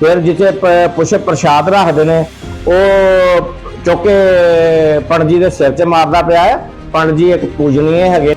ਫਿਰ ਜਿੱਥੇ ਪ- ਪੁਸ਼ ਪ੍ਰਸ਼ਾਦ ਰੱਖਦੇ ਨੇ, ਉਹ ਚੁੱਕੇ ਕੇ ਜੀ ਦੇ ਸਿਰ 'ਚ ਮਾਰਦਾ ਪਿਆ ਹੈ। ਪੰਡਤ ਇੱਕ ਪੂਜਨੀਏ ਹੈਗੇ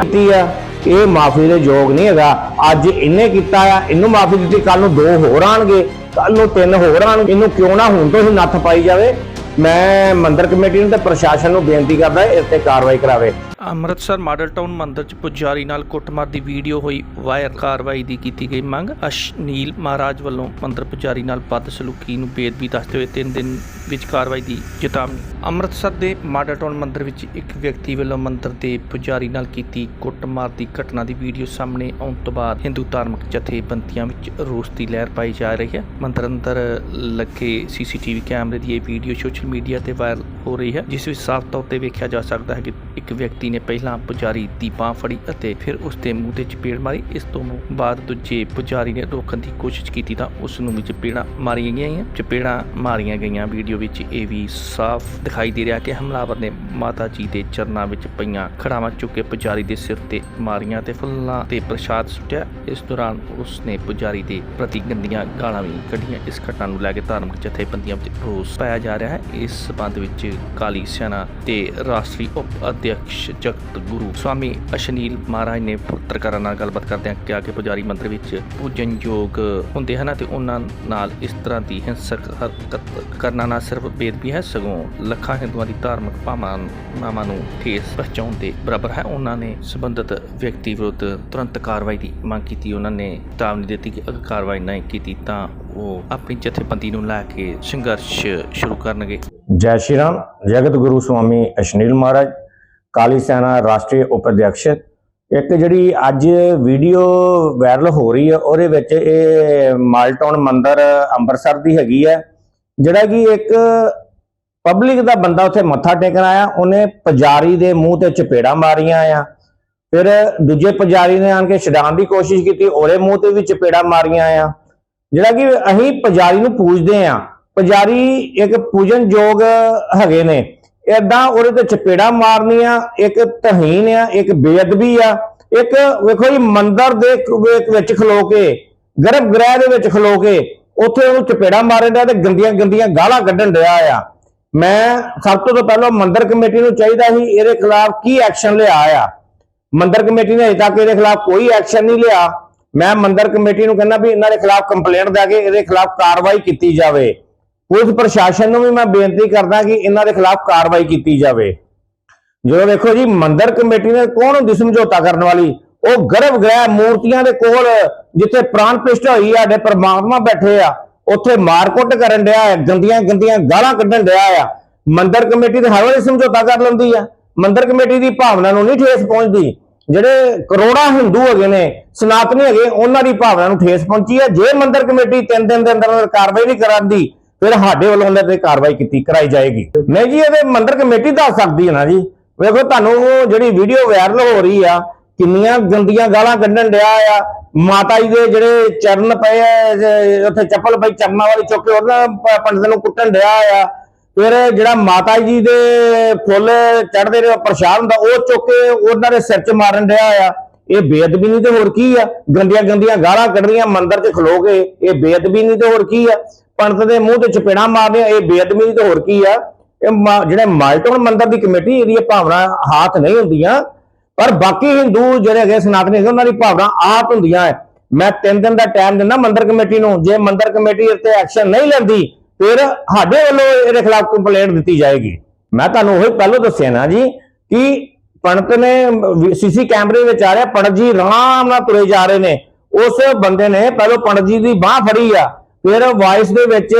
ਕੀਤੀ ਆ, ਇਹ ਮਾਫੀ ਦੇ ਯੋਗ ਨਹੀਂ ਹੈਗਾ। ਅੱਜ ਇਹਨੇ ਕੀਤਾ ਆ, ਇਹਨੂੰ ਮਾਫੀ ਦਿੱਤੀ ਕੱਲ ਨੂੰ ਦੋ ਹੋਰ ਆਣਗੇ। ਕੱਲ ਨੂੰ ਤਿੰਨ ਹੋਰਾਂ ਨੂੰ ਇਹਨੂੰ ਕਿਉਂ ਨਾ ਹੁਣ ਤੋਂ ਹੀ ਨੱਥ ਪਾਈ ਜਾਵੇ, ਮੈਂ ਮੰਦਰ ਕਮੇਟੀ ਨੂੰ ਤੇ ਪ੍ਰਸ਼ਾਸਨ ਨੂੰ ਬੇਨਤੀ ਕਰਦਾ, ਇਸ ਤੇ ਕਾਰਵਾਈ ਕਰਾਵੇ। ਅੰਮ੍ਰਿਤਸਰ ਮਾਡਲ ਟਾਊਨ ਮੰਦਿਰ 'ਚ ਪੁਜਾਰੀ ਨਾਲ ਕੁੱਟਮਾਰ ਦੀ ਵੀਡੀਓ ਹੋਈ। ਵਾਇਰ ਕਾਰਵਾਈ ਦੀ ਕੀਤੀ ਗਈ ਮੰਗ। ਅਸ਼ਨੀਲ ਮਹਾਰਾਜ ਵੱਲੋਂ ਮੰਦਿਰ ਪੁਜਾਰੀ ਨਾਲ ਬਦਸਲੂਕੀ ਨੂੰ ਬੇਦਬੀ ਦੱਸਦੇ ਹੋਏ 3 ਦਿਨ ਵਿੱਚ ਕਾਰਵਾਈ ਦੀ ਚੇਤਾਵਨੀ। ਅੰਮ੍ਰਿਤਸਰ ਦੇ ਮਾਡਲ ਟਾਊਨ ਮੰਦਿਰ ਵਿੱਚ ਇੱਕ ਵਿਅਕਤੀ ਵੱਲੋਂ ਮੰਦਿਰ ਦੇ ਪੁਜਾਰੀ ਨਾਲ ਕੀਤੀ ਕੁੱਟਮਾਰ ਦੀ ਘਟਨਾ ਦੀ ਵੀਡੀਓ ਸਾਹਮਣੇ ਆਉਣ ਤੋਂ ਬਾਅਦ ਹਿੰਦੂ ਧਾਰਮਿਕ ਜਥੇਬੰਦੀਆਂ ਵਿੱਚ ਰੋਸ ਦੀ ਲਹਿਰ ਪਾਈ ਜਾ ਰਹੀ ਹੈ। ਮੰਦਿਰ ਅੰਦਰ ਲੱਗੇ ਸੀਸੀਟੀਵੀ ਕੈਮਰੇ ਦੀ ਇਹ ਵੀਡੀਓ ਸੋਸ਼ਲ ਮੀਡੀਆ ਤੇ ਵਾਇਰਲ ਹੋ ਰਹੀ ਹੈ, ਜਿਸ ਵਿੱਚ ਸਾਫ਼ ਤੌਰ ਤੇ ਵੇਖਿਆ ਜਾ ਸਕਦਾ ਹੈ ਕਿ ਇੱਕ ਵਿਅਕਤੀ ਨੇ ਪਹਿਲਾਂ ਪੁਜਾਰੀ ਦੀ ਬਾਹ ਫੜੀ ਅਤੇ ਫਿਰ ਉਸ ਦੇ ਮੂੰਹ ਤੇ ਚਪੇੜ ਮਾਰੀ। ਇਸ ਤੋਂ ਬਾਅਦ ਦੂਜੇ ਪੁਜਾਰੀ ਨੇ ਰੋਕਣ ਦੀ ਕੋਸ਼ਿਸ਼ ਕੀਤੀ ਤਾਂ ਉਸ ਨੂੰ ਵੀ ਚਪੇੜਾਂ ਮਾਰੀਆਂ ਗਈਆਂ ਚਪੇੜਾਂ ਮਾਰੀਆਂ ਗਈਆਂ। ਵੀਡੀਓ ਵਿੱਚ ਇਹ ਵੀ ਸਾਫ਼ ਦਿਖਾਈ ਦੇ ਰਿਹਾ ਕਿ ਹਮਲਾਵਰ ਨੇ ਮਾਤਾ ਜੀ ਦੇ ਚਰਨਾਂ ਵਿੱਚ ਪਈਆਂ ਖੜਾਵਾਂ ਚੁੱਕ ਕੇ ਪੁਜਾਰੀ ਦੇ ਸਿਰ ਤੇ ਮਾਰੀਆਂ ਤੇ ਫੁੱਲਾਂ ਤੇ ਪ੍ਰਸ਼ਾਦ ਸੁੱਟਿਆ। ਇਸ ਦੌਰਾਨ ਉਸ ਨੇ ਪੁਜਾਰੀ ਦੇ ਪ੍ਰਤੀ ਗੰਦੀਆਂ ਗਾਲਾਂ ਵੀ ਕੱਢੀਆਂ। ਇਸ ਘਟਨਾ ਨੂੰ ਲੈ ਕੇ ਧਾਰਮਿਕ ਜਥੇਬੰਦੀਆਂ ਵਿੱਚ ਰੋਸ ਪਾਇਆ ਜਾ ਰਿਹਾ ਹੈ। ਇਸ ਸਬੰਧ ਵਿੱਚ ਕਾਲੀ ਸੈਨਾ ਤੇ ਰਾਸ਼ਟਰੀ ਉਪ ਅਧਿਕਸ਼ ਜਗਤ ਗੁਰੂ ਸਵਾਮੀ ਅਸ਼ਨੀਲ ਮਹਾਰਾਜ ਨੇ ਪੱਤਰਕਾਰਾਂ ਨਾਲ ਗੱਲਬਾਤ ਕਰਦਿਆਂ ਕਿਹਾ ਕਿ ਪੁਜਾਰੀ ਮੰਦਰ ਵਿੱਚ ਪੂਜਨਯੋਗ ਹੁੰਦੇ ਹਨ ਤੇ ਉਹਨਾਂ ਨਾਲ ਇਸ ਤਰ੍ਹਾਂ ਦੀ ਹਿੰਸਕ ਹਰਕਤ ਕਰਨਾ ਨਾ ਸਿਰਫ ਬੇਦਬੀ ਹੈ, ਸਗੋਂ ਲੱਖਾਂ ਹਿੰਦੂਆਂ ਦੀ ਧਾਰਮਿਕ ਭਾਵਨਾਵਾਂ ਨੂੰ ਠੇਸ ਪਹੁੰਚਾਉਣ ਦੇ ਬਰਾਬਰ ਹੈ। ਉਹਨਾਂ ਨੇ ਸਬੰਧਤ ਵਿਅਕਤੀ ਵਿਰੁੱਧ ਤੁਰੰਤ ਕਾਰਵਾਈ ਦੀ ਮੰਗ ਕੀਤੀ। ਉਹਨਾਂ ਨੇ ਚੇਤਾਵਨੀ ਦਿੱਤੀ ਕਿ ਅਗਰ ਕਾਰਵਾਈ ਨਹੀਂ ਕੀਤੀ ਤਾਂ ਉਹ ਆਪਣੀ ਜਥੇਬੰਦੀ ਨੂੰ ਲੈ ਕੇ ਸੰਘਰਸ਼ ਸ਼ੁਰੂ ਕਰਨਗੇ। ਜੈ ਸ਼੍ਰੀ ਰਾਮ। ਜਗਤ ਗੁਰੂ ਸਵਾਮੀ ਅਸ਼ਨੀਲ ਮਹਾਰਾਜ, ਕਾਲੀ ਸੈਨਾ ਰਾਸ਼ਟਰੀ ਉਪ ਇੱਕ ਜਿਹੜੀ ਅੱਜ ਵੀਡੀਓ ਵਾਇਰਲ ਹੋ ਰਹੀ ਹੈ, ਉਹਦੇ ਵਿੱਚ ਇਹ ਮਾਲਟਾਉਣ ਮੰਦਰ ਅੰਮ੍ਰਿਤਸਰ ਦੀ ਹੈਗੀ ਹੈ। ਜਿਹੜਾ ਕਿ ਇੱਕ ਪਬਲਿਕ ਦਾ ਬੰਦਾ ਉੱਥੇ ਮੱਥਾ ਟੇਕਣ ਆਇਆ, ਉਹਨੇ ਪੁਜਾਰੀ ਦੇ ਮੂੰਹ ਤੇ ਚਪੇੜਾ ਮਾਰੀਆਂ ਆ। ਫਿਰ ਦੂਜੇ ਪੁਜਾਰੀ ਨੇ ਆਣ ਕੇ ਛਡਾਉਣ ਦੀ ਕੋਸ਼ਿਸ਼ ਕੀਤੀ, ਉਹਦੇ ਮੂੰਹ ਤੇ ਵੀ ਚਪੇੜਾ ਮਾਰੀਆਂ ਆ। ਜਿਹੜਾ ਕਿ ਅਸੀਂ ਪੁਜਾਰੀ ਨੂੰ ਪੂਜਦੇ ਆ। ਪੁਜਾਰੀ ਇੱਕ ਪੂਜਨ ਯੋਗ ਹੈਗੇ ਨੇ। ਏਦਾਂ ਉਹਦੇ ਤੇ ਚਪੇੜਾ ਮਾਰਨੀਆਂ, ਇੱਕ ਤਹੀਨ ਆ, ਇੱਕ ਬੇਅਦਬੀ ਆ। ਇੱਕ ਵੇਖੋ ਜੀ, ਮੰਦਰ ਦੇ ਵਿੱਚ- ਖਲੋ ਕੇ, ਗਰਭ ਗ੍ਰਹਿ ਦੇ ਵਿੱਚ ਖਲੋ ਕੇ, ਉੱਥੇ ਉਹਨੂੰ ਚਪੇੜਾ ਮਾਰਨ ਡਿਆ ਤੇ ਗੰਦੀਆਂ ਗੰਦੀਆਂ ਗਾਲਾਂ ਕੱਢਣ ਰਿਹਾ ਆ। ਮੈਂ ਸਭ ਤੋਂ ਪਹਿਲਾਂ ਮੰਦਰ ਕਮੇਟੀ ਨੂੰ ਚਾਹੀਦਾ ਸੀ, ਇਹਦੇ ਖਿਲਾਫ ਕੀ ਐਕਸ਼ਨ ਲਿਆ ਆ। ਮੰਦਰ ਕਮੇਟੀ ਨੇ ਅਜੇ ਤੱਕ ਇਹਦੇ ਖਿਲਾਫ ਕੋਈ ਐਕਸ਼ਨ ਨਹੀਂ ਲਿਆ। ਮੈਂ ਮੰਦਰ ਕਮੇਟੀ ਨੂੰ ਕਹਿੰਦਾ ਵੀ ਇਹਨਾਂ ਦੇ ਖਿਲਾਫ ਕੰਪਲੇਂਟ ਦੇ ਕੇ ਇਹਦੇ ਖਿਲਾਫ ਕਾਰਵਾਈ ਕੀਤੀ ਜਾਵੇ। ਪੁਲਿਸ ਪ੍ਰਸ਼ਾਸਨ ਨੂੰ ਵੀ ਮੈਂ ਬੇਨਤੀ ਕਰਦਾ ਕਿ ਇਹਨਾਂ ਦੇ ਖਿਲਾਫ ਕਾਰਵਾਈ ਕੀਤੀ ਜਾਵੇ। ਜਦੋਂ ਦੇਖੋ ਜੀ, ਮੰਦਰ ਕਮੇਟੀ ਨੇ ਕੌਣ ਹੁੰਦੀ ਸਮਝੌਤਾ ਕਰਨ ਵਾਲੀ? ਉਹ ਗਰਭ ਗ੍ਰਹਿ ਮੂਰਤੀਆਂ ਦੇ ਕੋਲ, ਜਿੱਥੇ ਪ੍ਰਾਣ ਪ੍ਰਤਿਸ਼ਠਾ ਹੋਈ ਆ, ਸਾਡੇ ਪਰਮਾਤਮਾ ਬੈਠੇ ਆ, ਉੱਥੇ ਮਾਰਕੁੱਟ ਕਰਨ ਡਿਆ ਹੈ ਗੰਦੀਆਂ ਗੰਦੀਆਂ ਗਾਲਾਂ ਕੱਢਣ ਡਿਆ ਆ। ਮੰਦਰ ਕਮੇਟੀ ਤੇ ਹਰ ਵਾਰੀ ਸਮਝੌਤਾ ਕਰ ਲੈਂਦੀ ਆ। ਮੰਦਰ ਕਮੇਟੀ ਦੀ ਭਾਵਨਾ ਨੂੰ ਨਹੀਂ ਠੇਸ ਪਹੁੰਚਦੀ। ਜਿਹੜੇ ਕਰੋੜਾਂ ਹਿੰਦੂ ਹੈਗੇ ਨੇ, ਸਨਾਤਨੀ ਹੈਗੇ, ਉਹਨਾਂ ਦੀ ਭਾਵਨਾ ਨੂੰ ਠੇਸ ਪਹੁੰਚੀ ਹੈ ਜੇ ਮੰਦਰ ਕਮੇਟੀ ਤਿੰਨ ਦਿਨ ਦੇ ਅੰਦਰ ਅੰਦਰ ਕਾਰਵਾਈ ਨਹੀਂ ਕਰਾਂਦੀ ਫਿਰ ਸਾਡੇ ਵੱਲੋਂ ਉਹਨਾਂ ਤੇ ਕਾਰਵਾਈ ਕੀਤੀ, ਕਰਾਈ ਜਾਏਗੀ। ਨਹੀਂ ਜੀ, ਇਹਦੇ ਮੰਦਰ ਕਮੇਟੀ ਦੱਸ ਸਕਦੀ ਹੈ ਨਾ ਜੀ। ਵੇਖੋ, ਤੁਹਾਨੂੰ ਜਿਹੜੀ ਵੀਡੀਓ ਵਾਇਰਲ ਹੋ ਰਹੀ ਆ, ਕਿੰਨੀਆਂ ਗੰਦੀਆਂ ਗਾਲਾਂ ਕੱਢਣ ਡਿਆ ਆ। ਮਾਤਾ ਜੀ ਦੇ ਜਿਹੜੇ ਚਰਨ ਪਏ ਉੱਥੇ ਚੱਪਲ ਪਈ, ਚਰਨਾਂ ਵਾਲੀ ਚੁੱਕ ਕੇ ਉਹਨਾਂ ਪ- ਪੰਡਤ ਨੂੰ ਕੁੱਟਣ ਡਿਆ ਆ। ਫਿਰ ਜਿਹੜਾ ਮਾਤਾ ਜੀ ਦੇ ਫੁੱਲ ਚੜਦੇ ਨੇ, ਪ੍ਰਸ਼ਾਦ ਹੁੰਦਾ, ਉਹ ਚੁੱਕ ਕੇ ਉਹਨਾਂ ਦੇ ਸਿਰ 'ਚ ਮਾਰਨ ਡਿਆ ਆ। ਇਹ ਬੇਅਦਬੀ ਨਹੀਂ ਤੇ ਹੋਰ ਕੀ ਆ? ਗੰਦੀਆਂ ਗੰਦੀਆਂ ਗਾਲਾਂ ਕੱਢਣੀਆਂ ਮੰਦਿਰ 'ਚ ਖਲੋ ਕੇ, ਇਹ ਬੇਅਦਬੀ ਨਹੀਂ ਤੇ ਹੋਰ ਕੀ ਆ? ਪੰਡਤ ਦੇ ਮੂੰਹ ਤੇ ਚਪੇੜਾਂ ਮਾਰਦੇ ਇਹ ਬੇਅਦਬੀ ਤਾਂ ਹੋਰ ਕੀ ਆ? ਇਹ ਮਾ- ਜਿਹੜੇ ਮਾਲਟਨ ਮੰਦਿਰ ਦੀ ਕਮੇਟੀ ਇਹਦੀ ਭਾਵਨਾ ਹਾਥ ਨਹੀਂ ਹੁੰਦੀਆਂ। ਪਰ ਬਾਕੀ ਹਿੰਦੂ ਜਿਹੜੇ ਹੈਗੇ ਸਨਾਤਨੀ ਹੈਗੇ ਉਹਨਾਂ ਦੀ ਭਾਵਨਾ ਆਪ ਹੁੰਦੀਆਂ ਹੈ ਮੈਂ 3 ਦਿਨ ਦਾ ਟਾਈਮ ਦਿੰਦਾ ਮੰਦਰ ਕਮੇਟੀ ਨੂੰ। ਜੇ ਮੰਦਰ ਕਮੇਟੀ ਇੱਥੇ ਐਕਸ਼ਨ ਨਹੀਂ ਲੈਂਦੀ, ਫਿਰ ਸਾਡੇ ਵੱਲੋਂ ਇਹਦੇ ਖਿਲਾਫ ਕੰਪਲੇਂਟ ਦਿੱਤੀ ਜਾਏਗੀ। ਮੈਂ ਤੁਹਾਨੂੰ ਉਹੀ ਪਹਿਲਾਂ ਦੱਸਿਆ ਨਾ ਜੀ, ਕਿ ਪੰਡਤ ਨੇ ਸੀਸੀ ਕੈਮਰੇ ਵਿੱਚ ਆ ਰਿਹਾ ਪੰਡਤ ਜੀ ਆਰਾਮ ਨਾਲ ਤੁਰੇ ਜਾ ਰਹੇ ਨੇ। ਉਸ ਬੰਦੇ ਨੇ ਪਹਿਲਾਂ ਪੰਡਤ ਜੀ ਦੀ ਬਾਹ ਫੜੀ ਆ। ਫਿਰ ਵਾਇਸ ਦੇ ਵਿੱਚ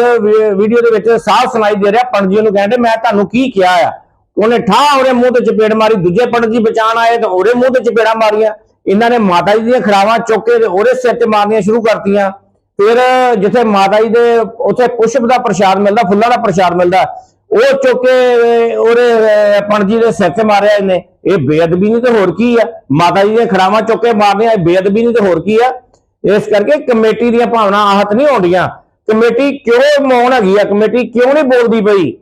ਵੀਡੀਓ ਦੇ ਵਿੱਚ ਸਾਫ਼ ਸੁਣਾਈ ਦੇ ਰਿਹਾ ਪੰਡਤ ਨੂੰ ਕਹਿੰਦੇ ਮੈਂ ਤੁਹਾਨੂੰ ਕੀ ਕਿਹਾ ਆ? ਉਹਨੇ ਠਾਹ ਉਹਦੇ ਮੂੰਹ ਤੇ ਚਪੇੜ ਮਾਰੀ ਦੂਜੇ ਪੰਡਤ ਜੀ ਬਚਾਣ ਆਏ ਤੇ ਉਹਦੇ ਮੂੰਹ ਤੇ ਚਪੇੜਾਂ ਮਾਰੀਆਂ। ਇਹਨਾਂ ਨੇ ਮਾਤਾ ਜੀ ਦੀਆਂ ਖਰਾਵਾਂ ਚੁੱਕ ਕੇ ਉਹਦੇ ਸਿਰ ਤੇ ਮਾਰਨੀਆਂ ਸ਼ੁਰੂ ਕਰਤੀਆਂ। ਫਿਰ ਜਿੱਥੇ ਮਾਤਾ ਜੀ ਦੇ ਉੱਥੇ ਪੁਸ਼ਪ ਦਾ ਪ੍ਰਸ਼ਾਦ ਮਿਲਦਾ ਫੁੱਲਾਂ ਦਾ ਪ੍ਰਸ਼ਾਦ ਮਿਲਦਾ ਉਹ ਚੁੱਕ ਕੇ ਉਹਦੇ ਅਹ, ਜੀ ਦੇ ਸਿਰ ਤੇ ਮਾਰਿਆ ਇਹਨੇ। ਇਹ ਬੇਅਦਬੀ ਨਹੀਂ ਤੇ ਹੋਰ ਕੀ ਆ? ਮਾਤਾ ਜੀ ਦੀਆਂ ਖਰਾਵਾਂ ਚੁੱਕ ਕੇ ਮਾਰਨੀਆਂ ਇਹ ਬੇਅਦਬੀ ਨਹੀਂ ਤੇ ਹੋਰ ਕੀ ਆ? ਇਸ ਕਰਕੇ ਕਮੇਟੀ ਦੀਆਂ ਭਾਵਨਾ ਆਹਤ ਨਹੀਂ ਹੋਣੀਆਂ ਕਮੇਟੀ ਕਿਉਂ ਮੌਨ ਹੈਗੀ ਆ? ਕਮੇਟੀ ਕਿਉਂ ਨਹੀਂ ਬੋਲਦੀ ਪਈ?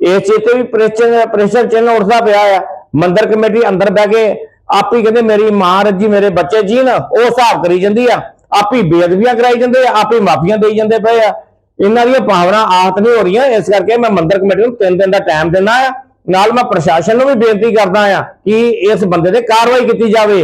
ਇਸ ਚੀਜ਼ ਵੀ ਪ੍ਰੈਸ਼ਰ ਪ੍ਰੈਸ਼ਰ ਚਿੰਨ੍ਹ ਉੱਠਦਾ ਪਿਆ ਆ। ਮੰਦਰ ਕਮੇਟੀ ਅੰਦਰ ਬਹਿ ਕੇ ਆਪ ਹੀ ਕਹਿੰਦੇ ਮੇਰੀ ਮਾਂ ਰੱਜੀ, ਮੇਰੇ ਬੱਚੇ ਜੀ ਨਾ ਉਹ ਹਿਸਾਬ ਕਰੀ ਜਾਂਦੀ ਆ। ਆਪ ਬੇਅਦਬੀਆਂ ਕਰਾਈ ਜਾਂਦੇ ਆ, ਆਪ ਮਾਫੀਆਂ ਦੇਈ ਜਾਂਦੇ ਪਏ ਆ। ਇਹਨਾਂ ਦੀਆਂ ਭਾਵਨਾ ਆਹਤ ਨਹੀਂ ਹੋ ਰਹੀਆਂ। ਇਸ ਕਰਕੇ ਮੈਂ ਮੰਦਰ ਕਮੇਟੀ ਨੂੰ 3 ਦਿਨ ਦਾ ਟਾਈਮ ਦਿੰਦਾ ਆ। ਨਾਲ ਮੈਂ ਪ੍ਰਸ਼ਾਸਨ ਨੂੰ ਵੀ ਬੇਨਤੀ ਕਰਦਾ ਆ ਕਿ ਇਸ ਬੰਦੇ ਤੇ ਕਾਰਵਾਈ ਕੀਤੀ ਜਾਵੇ।